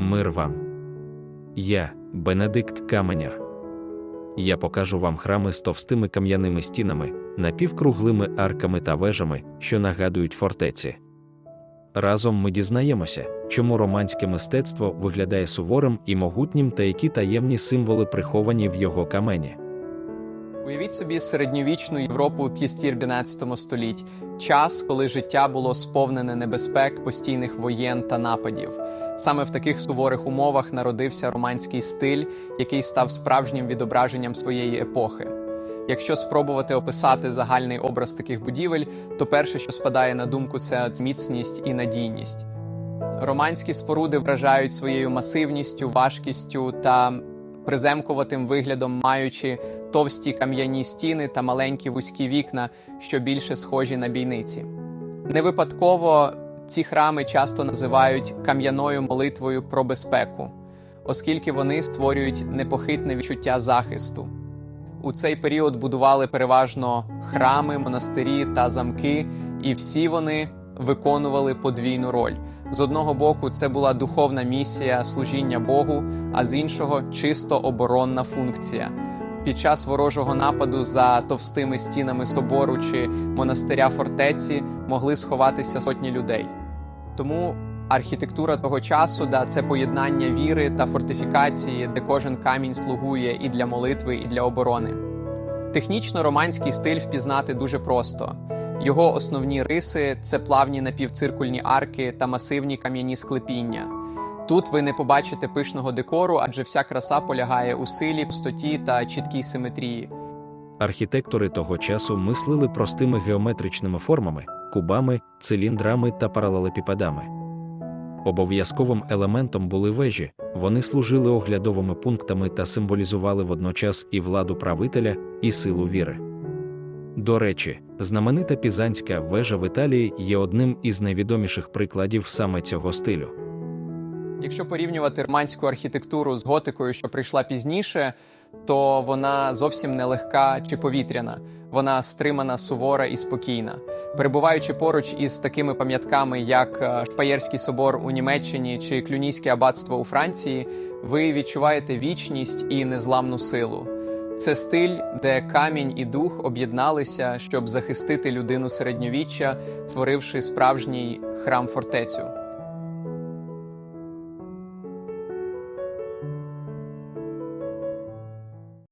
Мир вам. Я, Бенедикт Каменєр. Я покажу вам храми з товстими кам'яними стінами, напівкруглими арками та вежами, що нагадують фортеці. Разом ми дізнаємося, чому романське мистецтво виглядає суворим і могутнім та які таємні символи приховані в його камені. Уявіть собі середньовічну Європу п'єстір 11 століть, час, коли життя було сповнене небезпек, постійних воєн та нападів. Саме в таких суворих умовах народився романський стиль, який став справжнім відображенням своєї епохи. Якщо спробувати описати загальний образ таких будівель, то перше, що спадає на думку, це міцність і надійність. Романські споруди вражають своєю масивністю, важкістю та приземкуватим виглядом, маючи товсті кам'яні стіни та маленькі вузькі вікна, що більше схожі на бійниці. Не випадково ці храми часто називають кам'яною молитвою про безпеку, оскільки вони створюють непохитне відчуття захисту. У цей період будували переважно храми, монастирі та замки, і всі вони виконували подвійну роль. З одного боку, це була духовна місія служіння Богу, а з іншого чисто оборонна функція. Під час ворожого нападу за товстими стінами собору чи монастиря фортеці могли сховатися сотні людей. Тому архітектура того часу да, це поєднання віри та фортифікації, де кожен камінь слугує і для молитви, і для оборони. Технічно романський стиль впізнати дуже просто. Його основні риси це плавні напівциркульні арки та масивні кам'яні склепіння. Тут ви не побачите пишного декору, адже вся краса полягає у силі, пустоті та чіткій симетрії. Архітектори того часу мислили простими геометричними формами, кубами, циліндрами та паралелепіпедами. Обов'язковим елементом були вежі, вони служили оглядовими пунктами та символізували водночас і владу правителя, і силу віри. До речі, знаменита пізанська вежа в Італії є одним із найвідоміших прикладів саме цього стилю. Якщо порівнювати романську архітектуру з готикою, що прийшла пізніше, то вона зовсім не легка чи повітряна. Вона стримана, сувора і спокійна. Перебуваючи поруч із такими пам'ятками, як е, Шпаєрський собор у Німеччині чи Клюнійське аббатство у Франції, ви відчуваєте вічність і незламну силу. Це стиль, де камінь і дух об'єдналися, щоб захистити людину середньовіччя, створивши справжній храм фортецю.